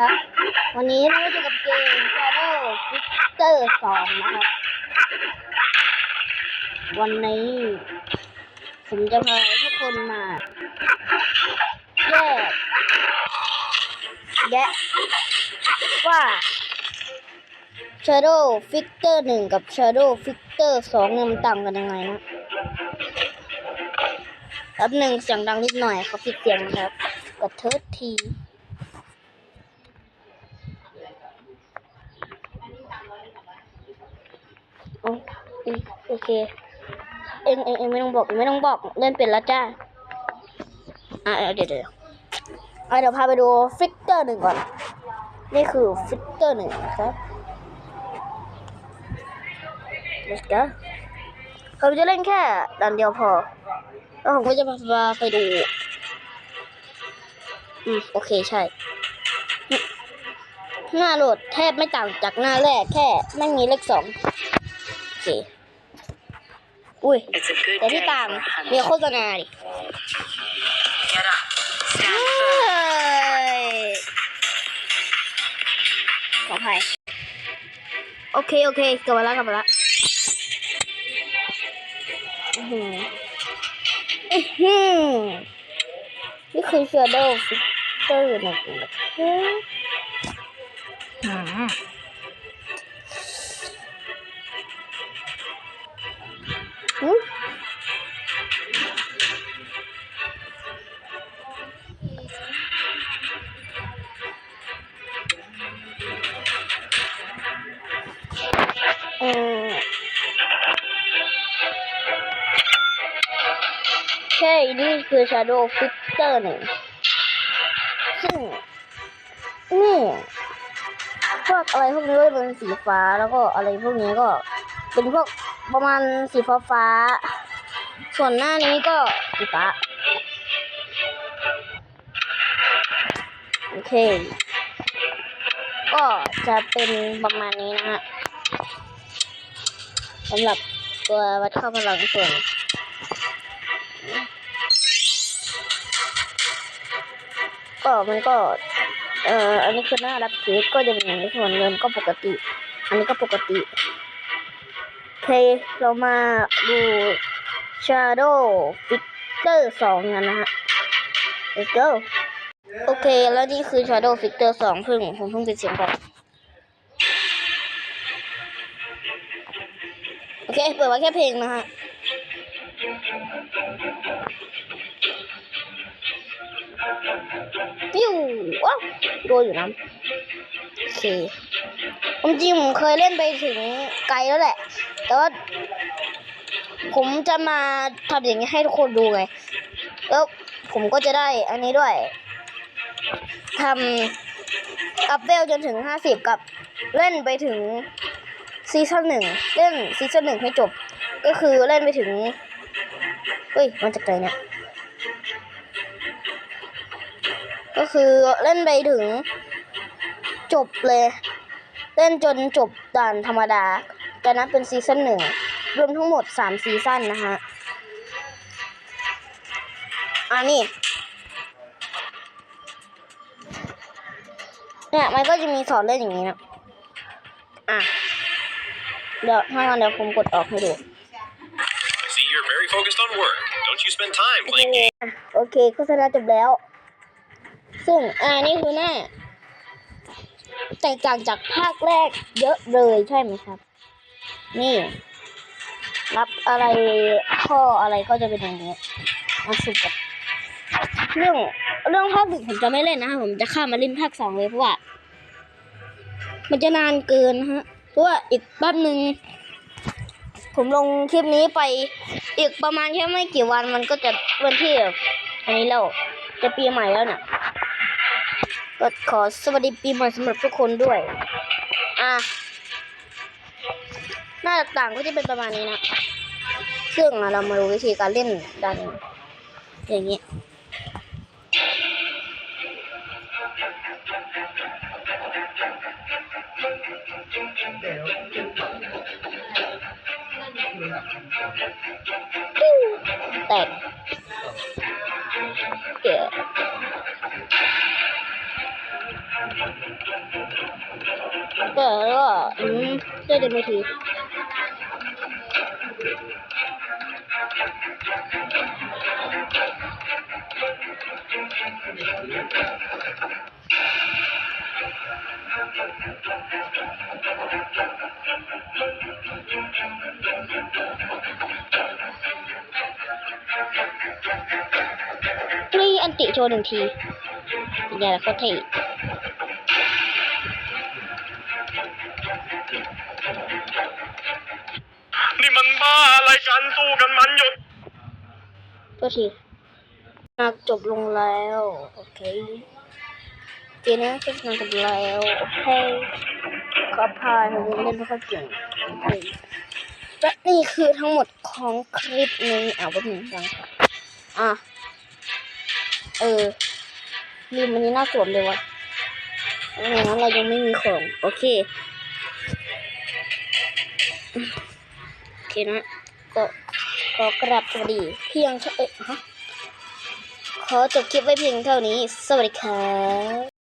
ครับ วันนี้เราจะกับเกม Shadow Fighter 2 นะครับ วันนี้ผมจะพาทุกคนมาแยกแยะว่า Shadow Fighter 1 กับ Shadow Fighter 2เนี่ยมันต่างกันยังไงนะแป๊บหนึ่งเสียงดังนิดหน่อยเขาปิดเสียงนะครับกดเทิร์ที โอโอเค เองเองเองไม่ต้องบอกไม่ต้องบอกเล่นเป็นแล้วจ้าอะเดี๋ยวเดี๋ยวเดี๋ยวพาไปดูฟิกเตอร์หนึ่งก่อน นี่คือฟิกเตอร์หนึ่งนะครับ let's go ผมจะเล่นแค่ดันเดียวพอ แล้วผมก็จะพาไปดู อืม โอเคใช่ หน้าโหลดแทบไม่ต่างจากหน้าแรกแค่ไม่มีเลขสอง เค อุ้ย It's a good แต่ day ที่ for ต่าง a มี hunt. โฆษณาดิ Get up. เฮ้ Stand firm. ยขออภัยโอเค โอเคกลับมาแล้วกลับมาแล้วอื้อหืออื้อหือนี่คือ Shadow Fighter นะครับอืม ใช่ นี่คือ Shadow Fighter หนึ่งซึ่ง นี่พวกอะไรพวกนี้ก็เป็นสีฟ้าแล้วก็อะไรพวกนี้ก็เป็นพวกประมาณสีฟ้าฟ้า ส่วนหน้านี้ก็สีฟ้า โอเค ก็จะเป็นประมาณนี้นะฮะสำหรับตัววัดค่าพลังส่วน ก็มันก็ เอ่ออันนี้คือหน้ารับเค้กก็จะเป็นอย่างนี้ส่วนเงินก็ปกติ อันนี้ก็ปกติโอเคเรามาดู Shadow Fighter 2กันนะฮะ let's go โอเค แล้วนี่คือ Shadow Fighter 2เพิ่งผมเพิ่งปิดเสียงก่อนโอเค เปิดไว้แค่เพลงนะฮะ ปิ้วว้าวโดนอยู่นะโอเคผมจริงผมเคยเล่นไปถึงไกลแล้วแหละ แต่ว่า ผมจะมาทำอย่างนี้ให้ทุกคนดูไง แล้วผมก็จะได้อันนี้ด้วยทำอัพเวลจนถึงห้าสิบกับเล่นไปถึงซีซั่นหนึ่งเล่นซีซั่นหนึ่งให้จบ ก็คือเล่นไปถึงเฮ้ยมันจากไหนเนี่ย ก็คือเล่นไปถึง จบเลย เล่นจนจบด่านธรรมดาจะนับเป็นซีซั่นหนึ่งรวมทั้งหมดสามซีซั่นนะฮะอ่านี่เนี่ยมันก็จะมีสอนเล่นอย่างนี้นะอะเดี๋ยวถ้างั้นเดี๋ยวผมกดออกให้ดู See, you're very focused on work. Don't you spend time โอ playing เค games? อะโอเคโฆษณาจบแล้ว ซึ่งอ่านี่คือหน้า แตกต่างจากภาคแรกเยอะเลยใช่ไหมครับ นี่ รับอะไรข้ออะไรก็จะเป็นอย่างนี้มาสุดกับเรื่องเรื่องภาคหนึ่งผมจะไม่เล่นนะครับผมจะข้ามมาเล่นภาคสองเลยเพราะว่า มันจะนานเกินฮะเพราะว่าอีกแป๊บหนึ่งผมลงคลิปนี้ไปอีกประมาณแค่ไม่กี่วันมันก็จะวันที่อันนี้แล้วจะปีใหม่แล้วเนี่ย ก็ขอสวัสดีปีใหม่สำหรับทุกคนด้วย อะ หน้าต่างก็จะเป็นประมาณนี้นะซึ่งอะเรามาดูวิธีการเล่นดัน อย่างนี้แตกเดี๋ยวก็ก็อืมได้เดินไปทีนี่อันติโชว์หนึ่งทีอย่าละโคตรเท่ มันบ้าอะไรกันสู้กันมันหยุดก็ทีนักจบลงแล้ว โอเคเจนะจบงานจบแล้วโอเคขอพายผมเล่นไม่ค่อยเก่งโอเคและนี่คือทั้งหมดของคลิปนี้อ่าวันนี้ยังค่ะอะ เออลืมอันนี้น่าสวมเลยวะไม่งั้นเรายังไม่มีของ โอเค นะก็ขอกราบสวัสดีเพียงเท่าเอ้ยฮะขอจบคลิปไว้เพียงเท่านี้ สวัสดีครับ